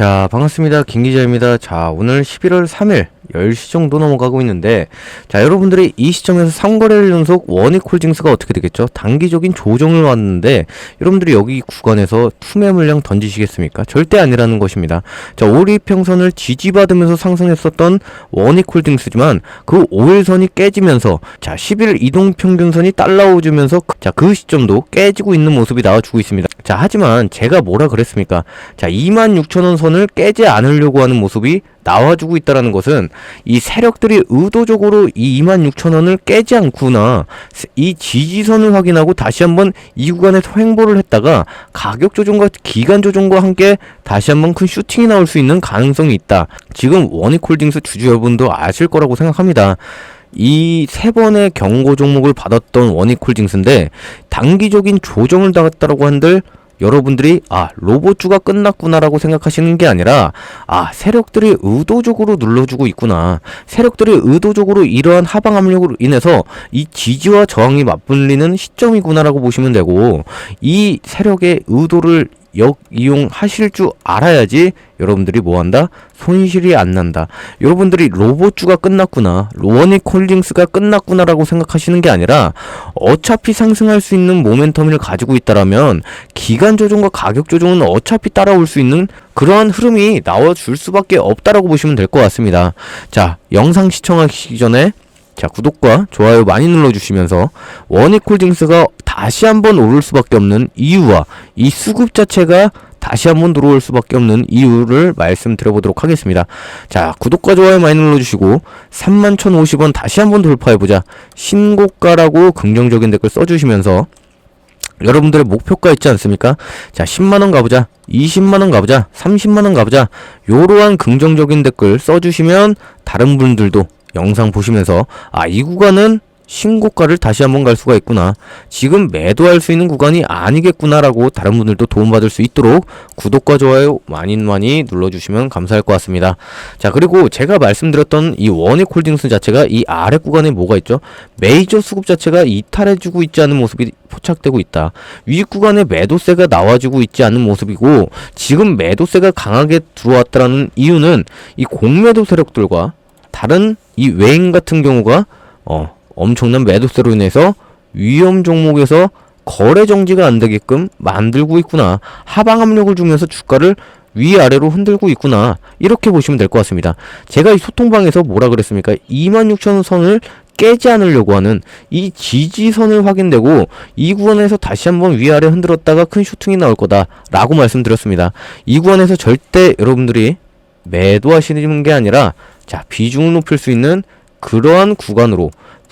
자, 반갑습니다. 김 기자입니다. 자, 오늘 11월 3일 10시 정도 넘어가고 있는데, 자, 여러분들이 이 시점에서 3거래일 연속 원익 홀딩스가 어떻게 되겠죠? 단기적인 조정을 왔는데, 여러분들이 여기 구간에서 투매 물량 던지시겠습니까? 절대 아니라는 것입니다. 자, 오리평선을 지지받으면서 상승했었던 원익 홀딩스지만, 그 5일선이 깨지면서, 자, 10일 이동평균선이 딸라오주면서, 그- 자, 그 시점도 깨지고 있는 모습이 나와주고 있습니다. 자, 하지만 제가 뭐라 그랬습니까? 자, 26,000원 선을 깨지 않으려고 하는 모습이 나와주고 있다라는 것은 이 세력들이 의도적으로 이 26,000원을 깨지 않구나. 이 지지선을 확인하고 다시 한번 이 구간에서 횡보를 했다가 가격 조정과 기간 조정과 함께 다시 한번 큰 슈팅이 나올 수 있는 가능성이 있다. 지금 원익홀딩스 주주 여러분도 아실 거라고 생각합니다. 이세 번의 경고 종목을 받았던 원익홀딩스인데 단기적인 조정을 당했다라고 한들 여러분들이 아 로봇주가 끝났구나라고 생각하시는 게 아니라 아 세력들이 의도적으로 눌러주고 있구나. 세력들이 의도적으로 이러한 하방 압력으로 인해서 이 지지와 저항이 맞물리는 시점이구나라고 보시면 되고 이 세력의 의도를 역 이용하실 줄 알아야지 여러분들이 뭐 한다? 손실이 안 난다. 여러분들이 로봇주가 끝났구나, 원익 홀딩스가 끝났구나라고 생각하시는 게 아니라 어차피 상승할 수 있는 모멘텀을 가지고 있다라면 기간 조정과 가격 조정은 어차피 따라올 수 있는 그러한 흐름이 나와줄 수밖에 없다라고 보시면 될 것 같습니다. 자, 영상 시청하시기 전에 자, 구독과 좋아요 많이 눌러주시면서 원익홀딩스가 다시 한번 오를 수밖에 없는 이유와 이 수급 자체가 다시 한번 들어올 수밖에 없는 이유를 말씀드려보도록 하겠습니다. 자, 구독과 좋아요 많이 눌러주시고 31,050원 다시 한번 돌파해보자. 신고가라고 긍정적인 댓글 써주시면서 여러분들의 목표가 있지 않습니까? 자, 10만원 가보자. 20만원 가보자. 30만원 가보자. 요러한 긍정적인 댓글 써주시면 다른 분들도 영상 보시면서 아, 이 구간은 신고가를 다시 한번 갈 수가 있구나. 지금 매도할 수 있는 구간이 아니겠구나라고 다른 분들도 도움받을 수 있도록 구독과 좋아요 많이 많이 눌러주시면 감사할 것 같습니다. 자, 그리고 제가 말씀드렸던 이 원익 홀딩스 자체가 이 아래 구간에 뭐가 있죠? 메이저 수급 자체가 이탈해주고 있지 않은 모습이 포착되고 있다. 위 구간에 매도세가 나와주고 있지 않은 모습이고 지금 매도세가 강하게 들어왔다라는 이유는 이 공매도 세력들과 다른 이 외인 같은 경우가 어 엄청난 매도세로 인해서 위험 종목에서 거래 정지가 안 되게끔 만들고 있구나. 하방 압력을 주면서 주가를 위아래로 흔들고 있구나. 이렇게 보시면 될 것 같습니다. 제가 이 소통방에서 뭐라 그랬습니까? 26,000원 선을 깨지 않으려고 하는 이 지지선을 확인되고 이 구간에서 다시 한번 위아래 흔들었다가 큰 슈팅이 나올 거다라고 말씀드렸습니다. 이 구간에서 절대 여러분들이 매도하시는 게 아니라 자 비중을 높일 수 있는 그러한 구간으로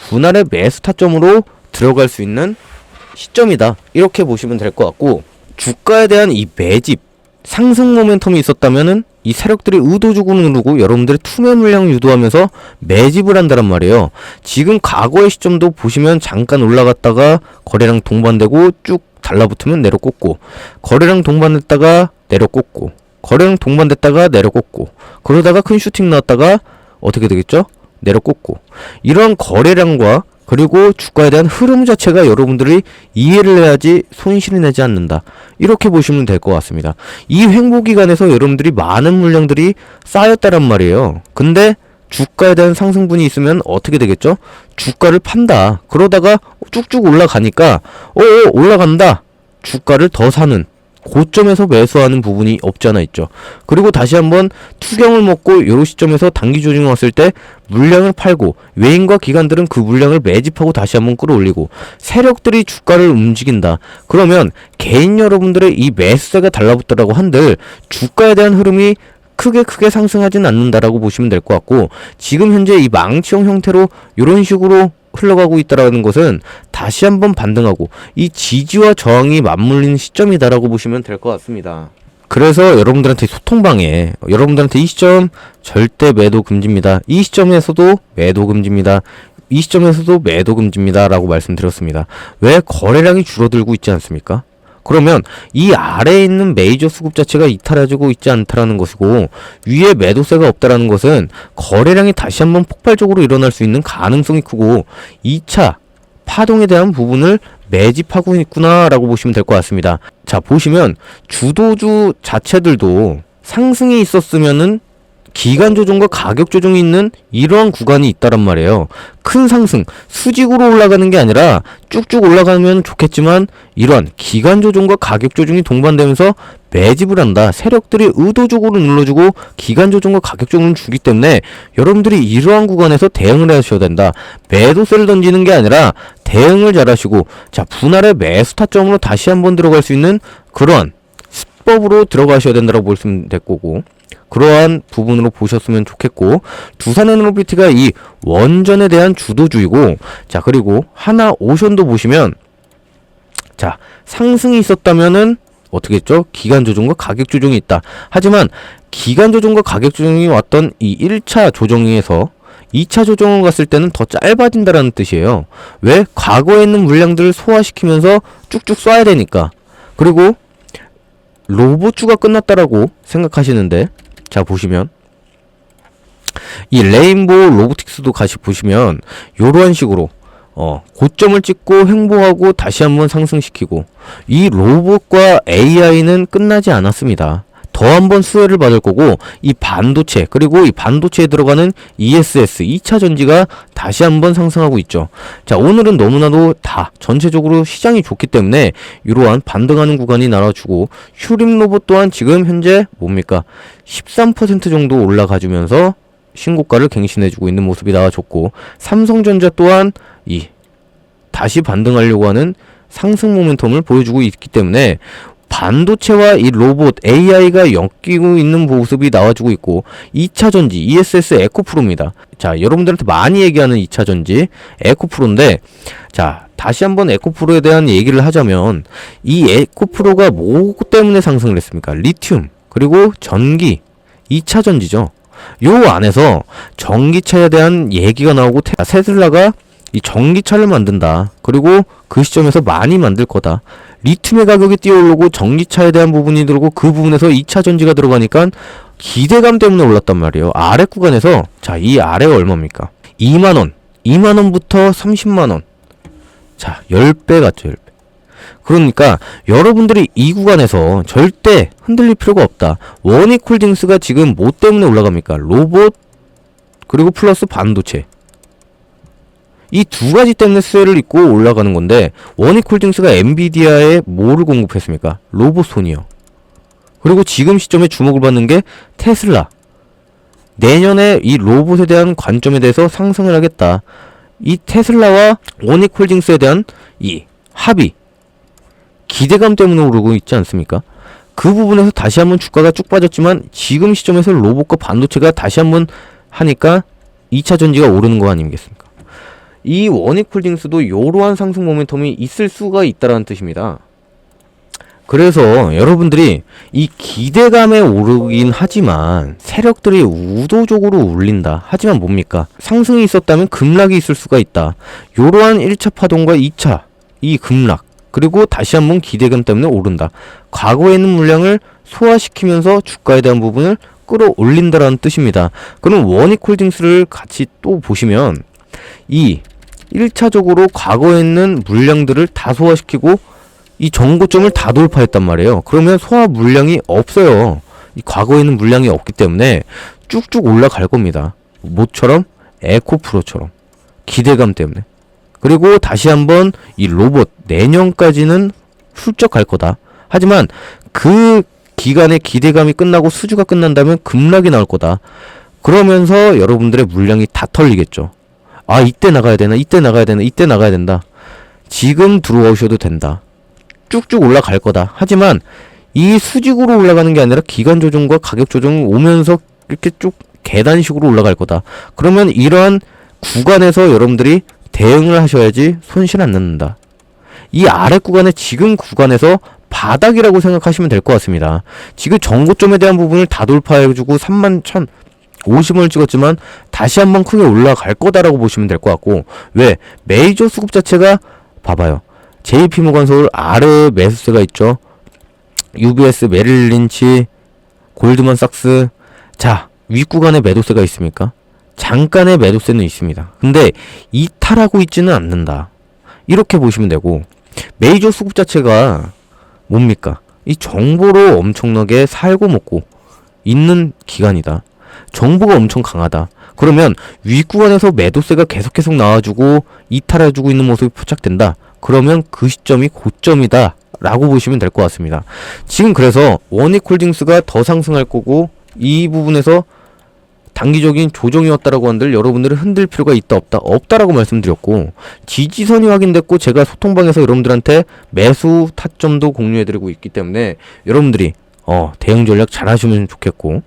분할의 매수 타점으로 들어갈 수 있는 시점이다. 이렇게 보시면 될 것 같고 주가에 대한 이 매집 상승 모멘텀이 있었다면은 이 세력들이 의도적으로 누르고 여러분들의 투매 물량 유도하면서 매집을 한다란 말이에요. 지금 과거의 시점도 보시면 잠깐 올라갔다가 거래량 동반되고 쭉 달라붙으면 내려 꽂고 거래량 동반됐다가 내려 꽂고 거래량 동반됐다가 내려 꽂고 그러다가 큰 슈팅 나왔다가 어떻게 되겠죠? 내려 꽂고 이런 거래량과 그리고 주가에 대한 흐름 자체가 여러분들이 이해를 해야지 손실이 내지 않는다. 이렇게 보시면 될 것 같습니다. 이 횡보 기간에서 여러분들이 많은 물량들이 쌓였다란 말이에요. 근데 주가에 대한 상승분이 있으면 어떻게 되겠죠? 주가를 판다. 그러다가 쭉쭉 올라가니까 어, 어 올라간다. 주가를 더 사는 고점에서 매수하는 부분이 없지 않아 있죠. 그리고 다시 한번 투경을 먹고 요런 시점에서 단기 조정이 왔을 때 물량을 팔고 외인과 기관들은 그 물량을 매집하고 다시 한번 끌어올리고 세력들이 주가를 움직인다. 그러면 개인 여러분들의 이 매수세가 달라붙더라고 한들 주가에 대한 흐름이 크게 크게 상승하진 않는다라고 보시면 될 것 같고 지금 현재 이 망치형 형태로 이런 식으로 흘러가고 있다라는 것은 다시 한번 반등하고 이 지지와 저항이 맞물리는 시점이다라고 보시면 될 것 같습니다. 그래서 여러분들한테 소통방에 여러분들한테 이 시점 절대 매도 금지입니다. 이 시점에서도 매도 금지입니다. 이 시점에서도 매도 금지입니다 라고 말씀드렸습니다. 왜 거래량이 줄어들고 있지 않습니까? 그러면 이 아래에 있는 메이저 수급 자체가 이탈해지고 있지 않다라는 것이고 위에 매도세가 없다라는 것은 거래량이 다시 한번 폭발적으로 일어날 수 있는 가능성이 크고 2차 파동에 대한 부분을 매집하고 있구나라고 보시면 될 것 같습니다. 자, 보시면 주도주 자체들도 상승이 있었으면은 기간 조정과 가격 조정이 있는 이러한 구간이 있다란 말이에요. 큰 상승, 수직으로 올라가는 게 아니라 쭉쭉 올라가면 좋겠지만 이러한 기간 조정과 가격 조정이 동반되면서 매집을 한다. 세력들이 의도적으로 눌러주고 기간 조정과 가격 조정을 주기 때문에 여러분들이 이러한 구간에서 대응을 하셔야 된다. 매도세를 던지는 게 아니라 대응을 잘 하시고 자, 분할의 매수 타점으로 다시 한번 들어갈 수 있는 그러한 수법으로 들어가셔야 된다고 보시면 될 거고 그러한 부분으로 보셨으면 좋겠고 두산 에너비티가 이 원전에 대한 주도주의고 자 그리고 하나 오션도 보시면 자 상승이 있었다면은 어떻게 했죠? 기간 조정과 가격 조정이 있다. 하지만 기간 조정과 가격 조정이 왔던 이 1차 조정에서 2차 조정을 갔을 때는 더 짧아진다라는 뜻이에요. 왜? 과거에 있는 물량들을 소화시키면서 쭉쭉 쏴야 되니까. 그리고 로봇주가 끝났다라고 생각하시는데 자 보시면 이 레인보우 로보틱스도 같이 보시면 요러한 식으로 어 고점을 찍고 횡보하고 다시 한번 상승시키고 이 로봇과 AI는 끝나지 않았습니다. 더 한 번 수혜를 받을 거고 이 반도체 그리고 이 반도체에 들어가는 ESS 2차 전지가 다시 한번 상승하고 있죠. 자 오늘은 너무나도 다 전체적으로 시장이 좋기 때문에 이러한 반등하는 구간이 나눠주고 휴림 로봇 또한 지금 현재 뭡니까 13% 정도 올라가주면서 신고가를 갱신해주고 있는 모습이 나와줬고 삼성전자 또한 이 다시 반등하려고 하는 상승 모멘텀을 보여주고 있기 때문에 반도체와 이 로봇 AI가 엮이고 있는 모습이 나와주고 있고 2차 전지 ESS 에코프로입니다. 자, 여러분들한테 많이 얘기하는 2차 전지 에코프로인데 자, 다시 한번 에코프로에 대한 얘기를 하자면 이 에코프로가 뭐 때문에 상승을 했습니까? 리튬 그리고 전기 2차 전지죠. 요 안에서 전기차에 대한 얘기가 나오고 테- 테슬라가 이 전기차를 만든다. 그리고 그 시점에서 많이 만들 거다. 리튬의 가격이 뛰어오르고 전기차에 대한 부분이 들고 그 부분에서 2차 전지가 들어가니까 기대감 때문에 올랐단 말이에요. 아래 구간에서 자, 이 아래가 얼마입니까? 2만 원. 2만 원부터 30만 원. 자, 10배 같죠, 10배. 그러니까 여러분들이 이 구간에서 절대 흔들릴 필요가 없다. 원익홀딩스가 지금 뭐 때문에 올라갑니까? 로봇 그리고 플러스 반도체. 이 두 가지 때문에 수혜를 입고 올라가는 건데 원익홀딩스가 엔비디아에 뭐를 공급했습니까? 로봇손이요. 그리고 지금 시점에 주목을 받는 게 테슬라. 내년에 이 로봇에 대한 관점에 대해서 상승을 하겠다. 이 테슬라와 원익홀딩스에 대한 이 합의 기대감 때문에 오르고 있지 않습니까? 그 부분에서 다시 한번 주가가 쭉 빠졌지만 지금 시점에서 로봇과 반도체가 다시 한번 하니까 2차 전지가 오르는 거 아니겠습니까? 이 원익홀딩스도 이러한 상승 모멘텀이 있을 수가 있다라는 뜻입니다. 그래서 여러분들이 이 기대감에 오르긴 하지만 세력들이 우도적으로 울린다. 하지만 뭡니까? 상승이 있었다면 급락이 있을 수가 있다. 이러한 1차 파동과 2차 이 급락 그리고 다시 한번 기대감 때문에 오른다. 과거에 있는 물량을 소화시키면서 주가에 대한 부분을 끌어올린다라는 뜻입니다. 그럼 원익홀딩스를 같이 또 보시면 이 1차적으로 과거에 있는 물량들을 다 소화시키고 이 정고점을 다 돌파했단 말이에요. 그러면 소화 물량이 없어요. 이 과거에 있는 물량이 없기 때문에 쭉쭉 올라갈 겁니다. 모처럼 에코프로처럼 기대감 때문에. 그리고 다시 한번 이 로봇 내년까지는 훌쩍 갈 거다. 하지만 그 기간의 기대감이 끝나고 수주가 끝난다면 급락이 나올 거다. 그러면서 여러분들의 물량이 다 털리겠죠. 아, 이때 나가야 되나? 이때 나가야 되나? 이때 나가야 된다. 지금 들어오셔도 된다. 쭉쭉 올라갈 거다. 하지만 이 수직으로 올라가는 게 아니라 기간 조정과 가격 조정 오면서 이렇게 쭉 계단식으로 올라갈 거다. 그러면 이러한 구간에서 여러분들이 대응을 하셔야지 손실 안 낳는다. 이 아래 구간에 지금 구간에서 바닥이라고 생각하시면 될 것 같습니다. 지금 정고점에 대한 부분을 다 돌파해주고 3만 1 50원을 찍었지만 다시 한번 크게 올라갈 거다라고 보시면 될 것 같고 왜 메이저 수급 자체가 봐봐요. JP 모건 서울 아래 매수세가 있죠. UBS 메릴 린치 골드만삭스 자 윗구간에 매도세가 있습니까? 잠깐의 매도세는 있습니다. 근데 이탈하고 있지는 않는다. 이렇게 보시면 되고 메이저 수급 자체가 뭡니까? 이 정보로 엄청나게 살고 먹고 있는 기간이다. 정보가 엄청 강하다. 그러면 윗구간에서 매도세가 계속 계속 나와주고 이탈해주고 있는 모습이 포착된다. 그러면 그 시점이 고점이다. 라고 보시면 될 것 같습니다. 지금 그래서 원익홀딩스가 더 상승할 거고 이 부분에서 단기적인 조정이었다라고 한들 여러분들은 흔들 필요가 있다 없다 없다라고 말씀드렸고 지지선이 확인됐고 제가 소통방에서 여러분들한테 매수 타점도 공유해드리고 있기 때문에 여러분들이 어 대응 전략 잘 하시면 좋겠고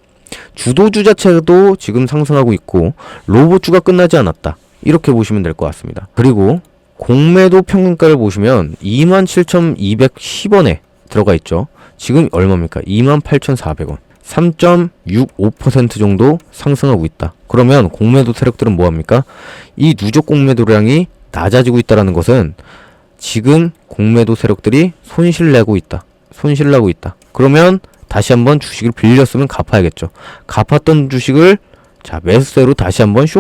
주도주 자체도 지금 상승하고 있고 로봇주가 끝나지 않았다 이렇게 보시면 될 것 같습니다 그리고 공매도 평균가를 보시면 27,210원에 들어가 있죠 지금 얼마입니까 28,400원 3.65% 정도 상승하고 있다. 그러면 공매도 세력들은 뭐합니까? 이 누적 공매도량이 낮아지고 있다라는 것은 지금 공매도 세력들이 손실 내고 있다. 손실 나고 있다. 그러면 다시 한번 주식을 빌렸으면 갚아야겠죠. 갚았던 주식을 자 매수세로 다시 한번 쇼,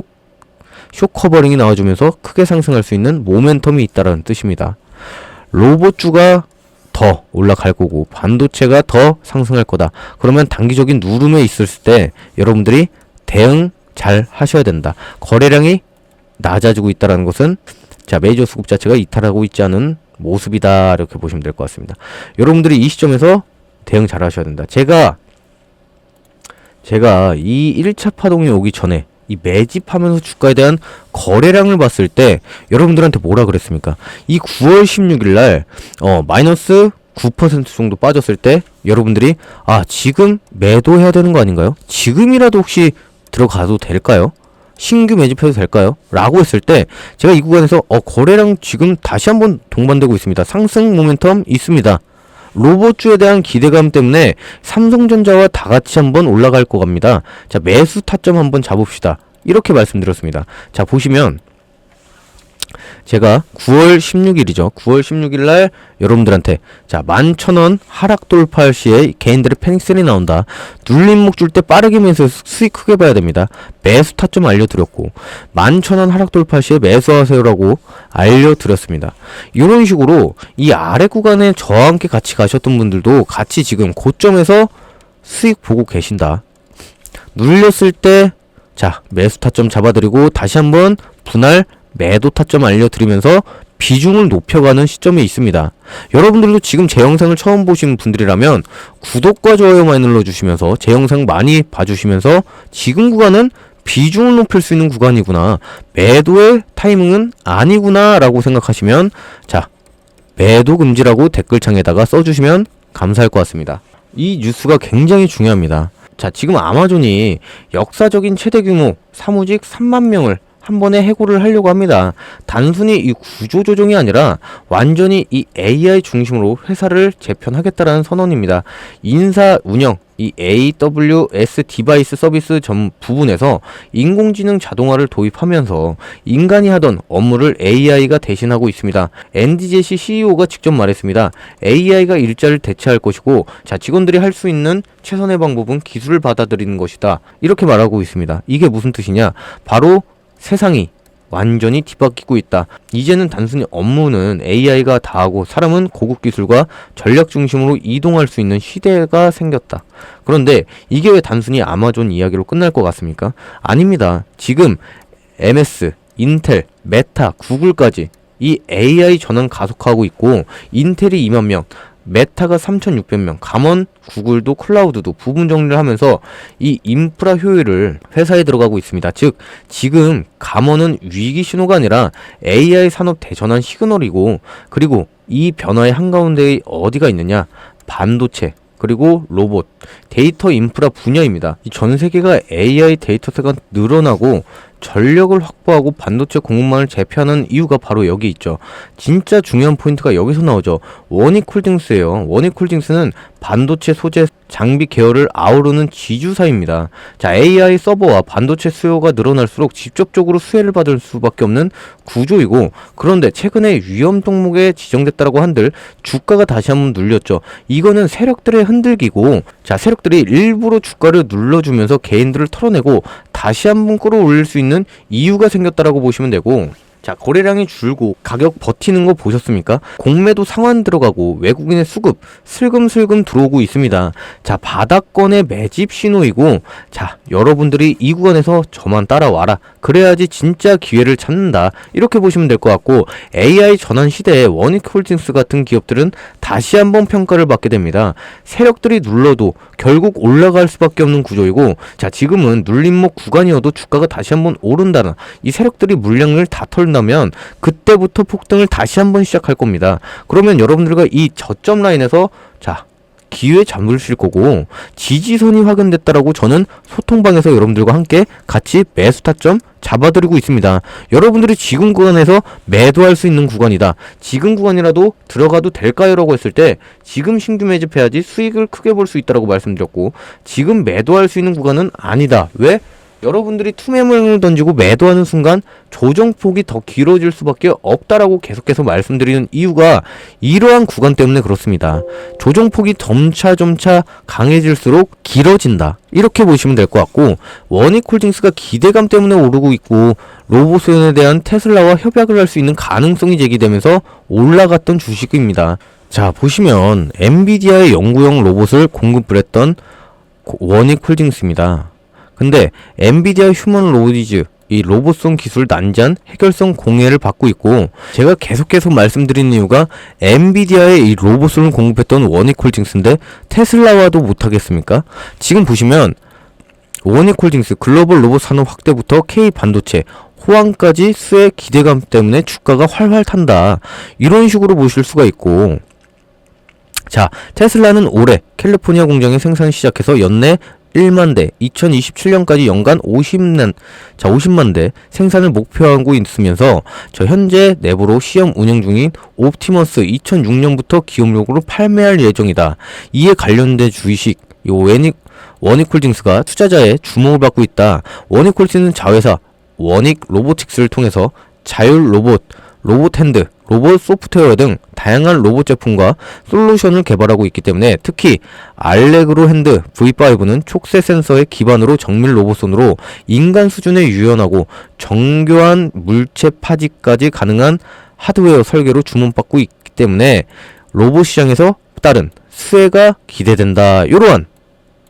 쇼 커버링이 나와주면서 크게 상승할 수 있는 모멘텀이 있다라는 뜻입니다. 로봇주가 더 올라갈 거고 반도체가 더 상승할 거다. 그러면 단기적인 누름에 있을 때 여러분들이 대응 잘 하셔야 된다. 거래량이 낮아지고 있다라는 것은 자 메이저 수급 자체가 이탈하고 있지 않은 모습이다 이렇게 보시면 될 것 같습니다. 여러분들이 이 시점에서 대응 잘 하셔야 된다. 제가 제가 이 1차 파동이 오기 전에 이 매집하면서 주가에 대한 거래량을 봤을 때 여러분들한테 뭐라 그랬습니까? 이 9월 16일 날 어, 마이너스 9% 정도 빠졌을 때 여러분들이 아, 지금 매도해야 되는 거 아닌가요? 지금이라도 혹시 들어가도 될까요? 신규 매집해도 될까요? 라고 했을 때 제가 이 구간에서 어, 거래량 지금 다시 한번 동반되고 있습니다. 상승 모멘텀 있습니다. 로봇주에 대한 기대감 때문에 삼성전자와 다 같이 한번 올라갈 것 같습니다. 자, 매수 타점 한번 잡읍시다. 이렇게 말씀드렸습니다. 자, 보시면 제가 9월 16일이죠. 9월 16일 날 여러분들한테 자, 11,000원 하락 돌파할 시에 개인들의 패닉셀이 나온다. 눌림목 줄 때 빠르게 매수 수익 크게 봐야 됩니다. 매수 타점 알려드렸고 11,000원 하락 돌파할 시에 매수하세요라고 알려드렸습니다. 이런 식으로 이 아래 구간에 저와 함께 같이 가셨던 분들도 같이 지금 고점에서 수익 보고 계신다. 눌렸을 때 자, 매수 타점 잡아드리고 다시 한번 분할 매도 타점 알려드리면서 비중을 높여가는 시점에 있습니다. 여러분들도 지금 제 영상을 처음 보시는 분들이라면 구독과 좋아요 많이 눌러주시면서 제 영상 많이 봐주시면서 지금 구간은 비중을 높일 수 있는 구간이구나. 매도의 타이밍은 아니구나 라고 생각하시면 자 매도 금지라고 댓글창에다가 써주시면 감사할 것 같습니다. 이 뉴스가 굉장히 중요합니다. 자 지금 아마존이 역사적인 최대 규모 사무직 3만 명을 한 번에 해고를 하려고 합니다. 단순히 이 구조 조정이 아니라 완전히 이 AI 중심으로 회사를 재편하겠다라는 선언입니다. 인사 운영 이 AWS 디바이스 서비스 전 부분에서 인공지능 자동화를 도입하면서 인간이 하던 업무를 AI가 대신하고 있습니다. NDJC CEO가 직접 말했습니다. AI가 일자를 대체할 것이고 자 직원들이 할 수 있는 최선의 방법은 기술을 받아들이는 것이다. 이렇게 말하고 있습니다. 이게 무슨 뜻이냐? 바로 세상이 완전히 뒤바뀌고 있다. 이제는 단순히 업무는 AI가 다 하고 사람은 고급 기술과 전략 중심으로 이동할 수 있는 시대가 생겼다. 그런데 이게 왜 단순히 아마존 이야기로 끝날 것 같습니까? 아닙니다. 지금 MS, 인텔, 메타, 구글까지 이 AI 전환 가속하고 있고 인텔이 2만 명, 메타가 3,600명, 감원, 구글도 클라우드도 부분 정리를 하면서 이 인프라 효율을 회사에 들어가고 있습니다. 즉, 지금 감원은 위기 신호가 아니라 AI 산업 대전환 시그널이고, 그리고 이 변화의 한가운데에 어디가 있느냐? 반도체, 그리고 로봇, 데이터 인프라 분야입니다. 전 세계가 AI 데이터세가 늘어나고 전력을 확보하고 반도체 공급망을 재편하는 이유가 바로 여기 있죠. 진짜 중요한 포인트가 여기서 나오죠. 원익홀딩스예요. 원익홀딩스는 반도체 소재 장비 계열을 아우르는 지주사입니다. 자, AI 서버와 반도체 수요가 늘어날수록 직접적으로 수혜를 받을 수밖에 없는 구조이고 그런데 최근에 위험 종목에 지정됐다라고 한들 주가가 다시 한번 눌렸죠. 이거는 세력들의 흔들기고 자, 세력 들이 일부러 주가를 눌러주면서 개인들을 털어내고 다시 한번 끌어올릴 수 있는 이유가 생겼다라고 보시면 되고 자, 거래량이 줄고 가격 버티는 거 보셨습니까? 공매도 상환 들어가고 외국인의 수급 슬금슬금 들어오고 있습니다. 자, 바닥권의 매집 신호이고 자, 여러분들이 이 구간에서 저만 따라와라. 그래야지 진짜 기회를 찾는다. 이렇게 보시면 될 것 같고 AI 전환 시대에 원익홀딩스 같은 기업들은 다시 한번 평가를 받게 됩니다. 세력들이 눌러도 결국 올라갈 수밖에 없는 구조이고 자, 지금은 눌림목 구간이어도 주가가 다시 한번 오른다는 이 세력들이 물량을 다 털 나면 그때부터 폭등을 다시 한번 시작할 겁니다. 그러면 여러분들과 이 저점 라인에서 자 기회 잡으실 거고 지지선이 확인됐다라고 저는 소통방에서 여러분들과 함께 같이 매수 타점 잡아드리고 있습니다. 여러분들이 지금 구간에서 매도할 수 있는 구간이다. 지금 구간이라도 들어가도 될까요?라고 했을 때 지금 신규 매집해야지 수익을 크게 볼 수 있다라고 말씀드렸고 지금 매도할 수 있는 구간은 아니다. 왜? 여러분들이 투매물을 던지고 매도하는 순간 조정폭이 더 길어질 수밖에 없다라고 계속해서 말씀드리는 이유가 이러한 구간 때문에 그렇습니다. 조정폭이 점차 점차 강해질수록 길어진다. 이렇게 보시면 될 것 같고 원익홀딩스가 기대감 때문에 오르고 있고 로봇에 대한 테슬라와 협약을 할 수 있는 가능성이 제기되면서 올라갔던 주식입니다. 자 보시면 엔비디아의 연구용 로봇을 공급을 했던 원익홀딩스입니다. 근데 엔비디아 휴먼 로디즈 이 로봇송 기술 난잔 해결성 공해를 받고 있고 제가 계속해서 말씀드리는 이유가 엔비디아의 이 로봇을 공급했던 원익홀딩스인데 테슬라와도 못하겠습니까? 지금 보시면 원익홀딩스 글로벌 로봇 산업 확대부터 K 반도체 호황까지 수의 기대감 때문에 주가가 활활 탄다 이런 식으로 보실 수가 있고 자 테슬라는 올해 캘리포니아 공장에 생산 시작해서 연내 1만 대, 2027년까지 연간 50만, 자, 50만 대 생산을 목표하고 있으면서 저 현재 내부로 시험 운영 중인 옵티머스 2006년부터 기업용으로 판매할 예정이다. 이에 관련된 주식, 요 원익, 원익홀딩스가 투자자의 주목을 받고 있다. 원익홀딩스는 자회사 원익 로보틱스를 통해서 자율 로봇, 로봇 핸드, 로봇 소프트웨어 등 다양한 로봇 제품과 솔루션을 개발하고 있기 때문에 특히 알레그로 핸드 V5는 촉새 센서의 기반으로 정밀 로봇손으로 인간 수준의 유연하고 정교한 물체 파지까지 가능한 하드웨어 설계로 주문받고 있기 때문에 로봇 시장에서 따른 수혜가 기대된다. 이러한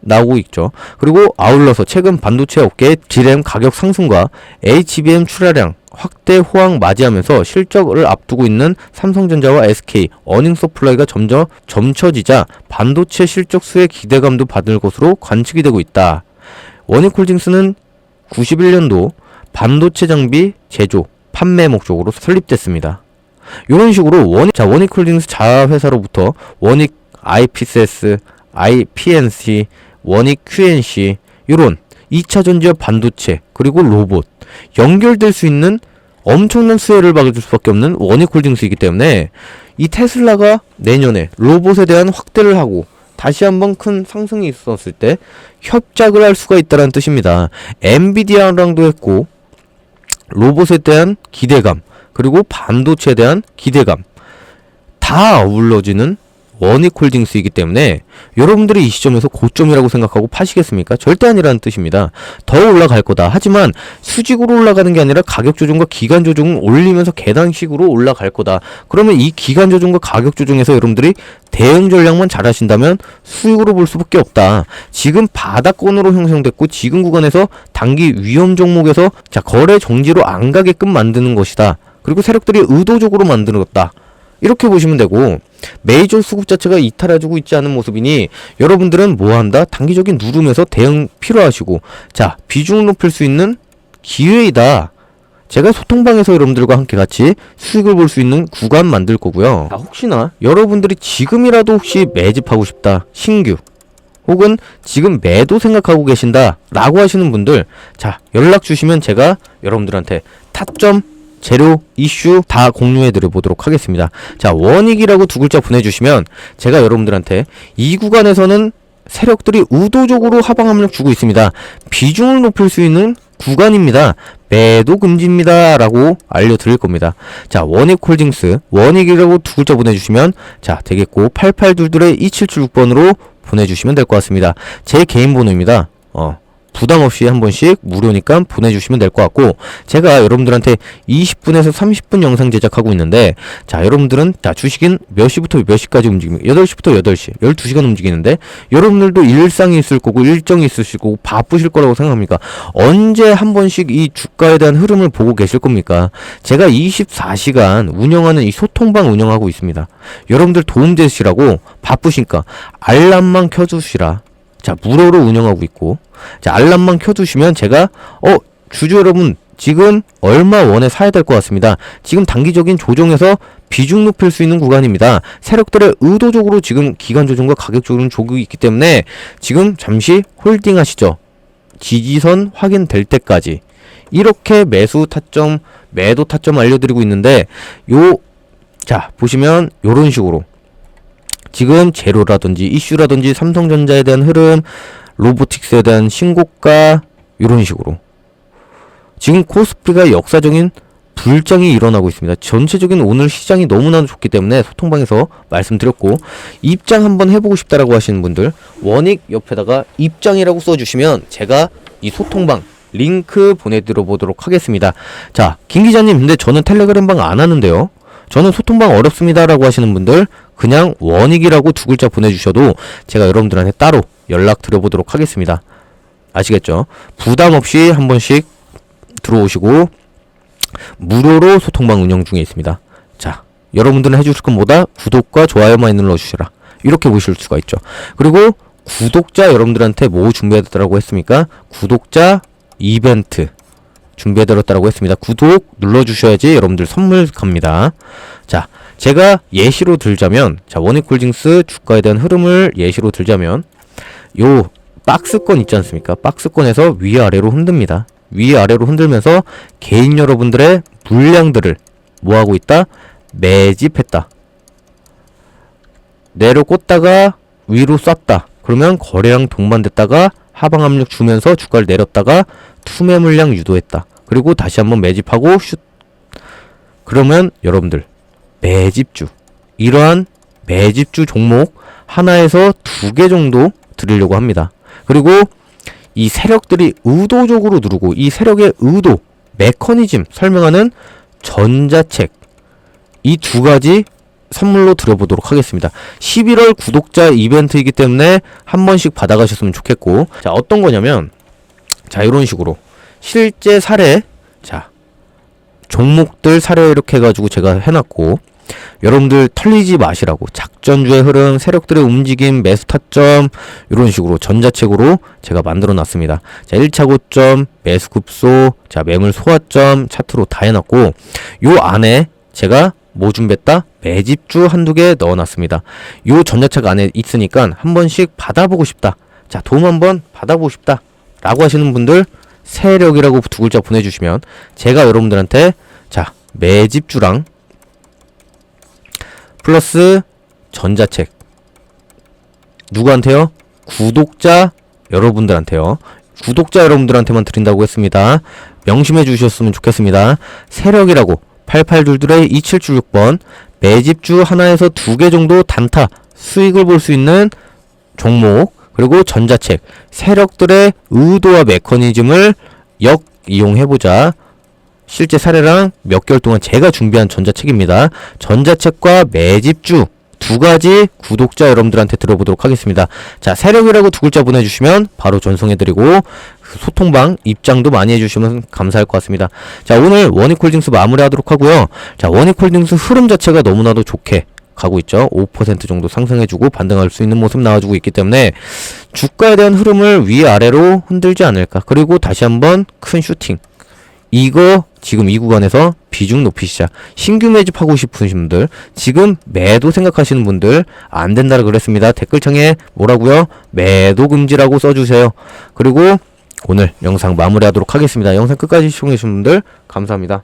나오고 있죠. 그리고 아울러서 최근 반도체 업계의 D램 가격 상승과 HBM 출하량 확대 호황 맞이하면서 실적을 앞두고 있는 삼성전자와 SK 어닝 서플라이가 점점 점쳐지자 반도체 실적 수의 기대감도 받을 것으로 관측이 되고 있다. 원익홀딩스는 91년도 반도체 장비 제조 판매 목적으로 설립됐습니다. 이런 식으로 원익 자 원익홀딩스 자회사로부터 원익 IPCS, IPNC, 원익 QNC 이런 2차 전지와 반도체 그리고 로봇 연결될 수 있는 엄청난 수혜를 받을 수밖에 없는 원익홀딩스이기 때문에 이 테슬라가 내년에 로봇에 대한 확대를 하고 다시 한번 큰 상승이 있었을 때 협작을 할 수가 있다는 뜻입니다. 엔비디아랑도 했고 로봇에 대한 기대감 그리고 반도체에 대한 기대감 다 어울러지는 원익홀딩스이기 때문에 여러분들이 이 시점에서 고점이라고 생각하고 파시겠습니까? 절대 아니라는 뜻입니다. 더 올라갈 거다. 하지만 수직으로 올라가는 게 아니라 가격 조정과 기간 조정을 올리면서 계단식으로 올라갈 거다. 그러면 이 기간 조정과 가격 조정에서 여러분들이 대응 전략만 잘 하신다면 수익으로 볼 수밖에 없다. 지금 바닥권으로 형성됐고 지금 구간에서 단기 위험 종목에서 자 거래 정지로 안 가게끔 만드는 것이다. 그리고 세력들이 의도적으로 만들었다. 이렇게 보시면 되고 메이저 수급 자체가 이탈해주고 있지 않은 모습이니 여러분들은 뭐 한다? 단기적인 누름에서 대응 필요하시고 자 비중을 높일 수 있는 기회이다. 제가 소통방에서 여러분들과 함께 같이 수익을 볼 수 있는 구간 만들 거고요. 자, 혹시나 여러분들이 지금이라도 혹시 매집하고 싶다. 신규. 혹은 지금 매도 생각하고 계신다. 라고 하시는 분들, 자, 연락 주시면 제가 여러분들한테 타점 재료, 이슈 다 공유해 드려 보도록 하겠습니다. 자, 원익이라고 두 글자 보내주시면 제가 여러분들한테 이 구간에서는 세력들이 의도적으로 하방 압력 주고 있습니다. 비중을 높일 수 있는 구간입니다. 매도 금지입니다. 라고 알려드릴 겁니다. 자, 원익홀딩스, 원익이라고 두 글자 보내주시면 자, 되겠고, 8822-2776번으로 보내주시면 될 것 같습니다. 제 개인 번호입니다. 어, 부담 없이 한 번씩 무료니까 보내주시면 될 것 같고 제가 여러분들한테 20분에서 30분 영상 제작하고 있는데 자 여러분들은 자 주식은 몇 시부터 몇 시까지 움직입니까? 8시부터 8시 12시간 움직이는데 여러분들도 일상이 있을 거고 일정이 있으실 거고 바쁘실 거라고 생각합니까? 언제 한 번씩 이 주가에 대한 흐름을 보고 계실 겁니까? 제가 24시간 운영하는 이 소통방 운영하고 있습니다. 여러분들 도움 되시라고 바쁘시니까 알람만 켜주시라. 자, 무료로 운영하고 있고, 자, 알람만 켜두시면 제가, 어, 주주 여러분, 지금 얼마 원에 사야 될 것 같습니다. 지금 단기적인 조정에서 비중 높일 수 있는 구간입니다. 세력들의 의도적으로 지금 기간 조정과 가격 조정 조국이 있기 때문에 지금 잠시 홀딩 하시죠. 지지선 확인될 때까지. 이렇게 매수 타점, 매도 타점 알려드리고 있는데, 요, 자, 보시면 요런 식으로. 지금 제로라든지 이슈라든지 삼성전자에 대한 흐름, 로보틱스에 대한 신고가 이런 식으로 지금 코스피가 역사적인 불장이 일어나고 있습니다. 전체적인 오늘 시장이 너무나도 좋기 때문에 소통방에서 말씀드렸고 입장 한번 해보고 싶다라고 하시는 분들 원익 옆에다가 입장이라고 써주시면 제가 이 소통방 링크 보내드려 보도록 하겠습니다. 자, 김 기자님, 근데 저는 텔레그램방 안 하는데요. 저는 소통방 어렵습니다라고 하시는 분들 그냥 원익이라고 두 글자 보내주셔도 제가 여러분들한테 따로 연락 드려보도록 하겠습니다. 아시겠죠? 부담 없이 한 번씩 들어오시고 무료로 소통방 운영 중에 있습니다. 자, 여러분들은 해주실 건 뭐다? 구독과 좋아요만 눌러주시라. 이렇게 보실 수가 있죠. 그리고 구독자 여러분들한테 뭐 준비해드렸다고 했습니까? 구독자 이벤트 준비해드렸다고 했습니다. 구독 눌러주셔야지 여러분들 선물 갑니다. 자, 제가 예시로 들자면, 자, 원익홀딩스 주가에 대한 흐름을 예시로 들자면, 요 박스권 있지 않습니까? 박스권에서 위아래로 흔듭니다. 위아래로 흔들면서 개인 여러분들의 물량들을 뭐하고 있다? 매집했다. 내려 꽂다가 위로 쐈다. 그러면 거래량 동반됐다가 하방 압력 주면서 주가를 내렸다가 투매 물량 유도했다. 그리고 다시 한번 매집하고 슛. 그러면 여러분들 매집주 이러한 매집주 종목 하나에서 두 개 정도 드리려고 합니다. 그리고 이 세력들이 의도적으로 누르고 이 세력의 의도 메커니즘 설명하는 전자책 이 두 가지 선물로 드려보도록 하겠습니다. 11월 구독자 이벤트이기 때문에 한 번씩 받아가셨으면 좋겠고 자 어떤 거냐면 자 이런 식으로 실제 사례 자 종목들 사례 이렇게 해가지고 제가 해놨고 여러분들 털리지 마시라고 작전주의 흐름 세력들의 움직임 매수 타점 이런 식으로 전자책으로 제가 만들어 놨습니다 자 1차 고점 매수 급소 자 매물 소화점 차트로 다 해놨고 요 안에 제가 뭐 준비했다? 매집주 한두 개 넣어놨습니다. 요 전자책 안에 있으니까 한 번씩 받아보고 싶다. 자, 도움 한번 받아보고 싶다. 라고 하시는 분들 세력이라고 두 글자 보내주시면 제가 여러분들한테 자, 매집주랑 플러스 전자책 누구한테요? 구독자 여러분들한테요. 구독자 여러분들한테만 드린다고 했습니다. 명심해 주셨으면 좋겠습니다. 세력이라고 88줄들의 2776번 매집주 하나에서 두 개 정도 단타 수익을 볼 수 있는 종목 그리고 전자책 세력들의 의도와 메커니즘을 역 이용해보자 실제 사례랑 몇 개월 동안 제가 준비한 전자책입니다 전자책과 매집주 두 가지 구독자 여러분들한테 들어보도록 하겠습니다. 자, 세력이라고 두 글자 보내주시면 바로 전송해드리고 그 소통방 입장도 많이 해주시면 감사할 것 같습니다. 자, 오늘 원익홀딩스 마무리하도록 하고요. 자, 원익홀딩스 흐름 자체가 너무나도 좋게 가고 있죠. 5% 정도 상승해주고 반등할 수 있는 모습 나와주고 있기 때문에 주가에 대한 흐름을 위아래로 흔들지 않을까. 그리고 다시 한번 큰 슈팅. 이거 지금 이 구간에서 비중 높이시자. 신규 매집하고 싶으신 분들, 지금 매도 생각하시는 분들 안 된다고 그랬습니다. 댓글창에 뭐라고요? 매도 금지라고 써주세요. 그리고 오늘 영상 마무리하도록 하겠습니다. 영상 끝까지 시청해주신 분들 감사합니다.